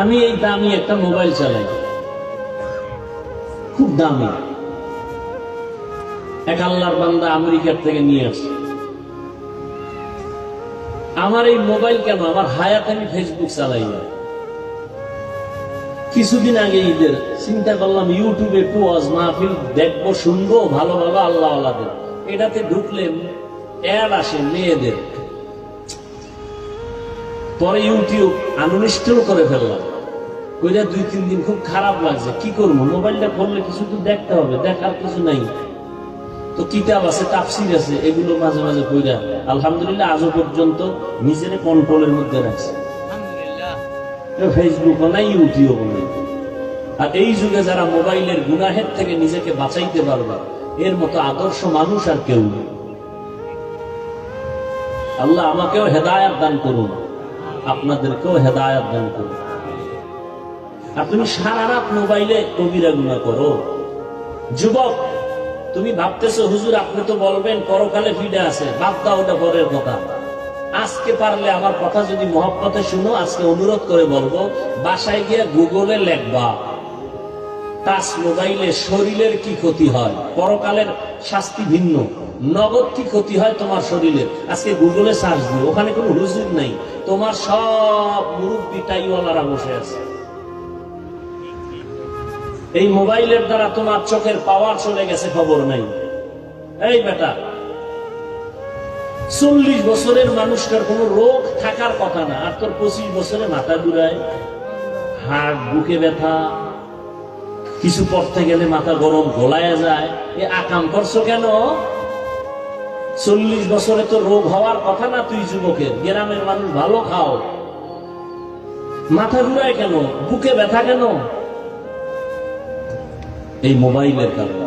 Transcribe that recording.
আমি এই দামি একটা মোবাইল চালাই। খুব দামি। এক আল্লাহর বান্দা আমেরিকার থেকে নিয়ে আসছে। আমার এই মোবাইল কেন? আমার হায়াত আমি ফেসবুক চালাই না। কিছুদিন আগে ঈদের, চিন্তা করলাম ইউটিউবে একটু ওয়াজ মাহফিল দেখব, শুনব ভালো ভালো আল্লাহ আল্লাহদের এটাতে ঢুকলে অ্যাড আসে মেয়েদের। পরে ইউটিউব আনইনস্টল করে ফেললাম। কইরা দুই, তিন দিন খুব খারাপ লাগছে। কি করব? মোবাইলটা করলে কিছু তো দেখতে হবে, দেখার কিছু নাই। তো কিতাব আছে, তাফসির আছে, এগুলো মাঝে মাঝে কইরা আলহামদুলিল্লাহ আজও পর্যন্ত নিজের কন্ট্রোলের মধ্যে রাখছে। ফেসবুকও নাই ইউটিউবও নাই। আর এই যুগে যারা মোবাইলের গুনাহের থেকে নিজেকে বাঁচাইতে পারবে, এর মতো আদর্শ মানুষ আর কেউ নেই। আল্লাহ আমাকেও হেদায়াত দান করুন। আপনাদেরকেও হেদায়াত দান করুন। আর তুমি সারা রাত মোবাইলে কবিরা গুণা করো। যুবক, তুমি ভাবতেছো, হুজুর, আপনি তো বলবেন, পরকালে ফিডে আছে। বাদ দাও ওটা পরের কথা। আজকে পারলে আমার কথা যদি মহব্বতে শুনো, আজকে অনুরোধ করে বলব, বাসায় গিয়ে গুগলে লেখবা টাচ মোবাইলে শরীরের কি ক্ষতি হয়? পরকালের শাস্তি ভিন্ন। নগদ কি ক্ষতি হয় তোমার শরীরের আজকে গুগলে সার্চ দিও, ওখানে কোনো হুজুর নাই। তোমার সব মুরব্বী টাইওয়ালারা বসে আছে। এই মোবাইলের দ্বারা তোমার চোখের পাওয়ার চলে গেছে, খবর নাই। এই বেটা, চল্লিশ বছরের মানুষটার কোনো রোগ থাকার কথা না, আর তোর পঁচিশ বছরে মাথা ঘুরায় হাড় বুকে ব্যথা, কিছু পড়তে গেলে মাথা গরম, গোলায় যায়। এ আকাম করছ কেন? চল্লিশ বছরে তো রোগ হওয়ার কথা না তুই যুবকের। গ্রামের মানুষ ভালো খাও। মাথা ঘুরায় কেন? বুকে ব্যথা কেন? এই মোবাইলের কারণে।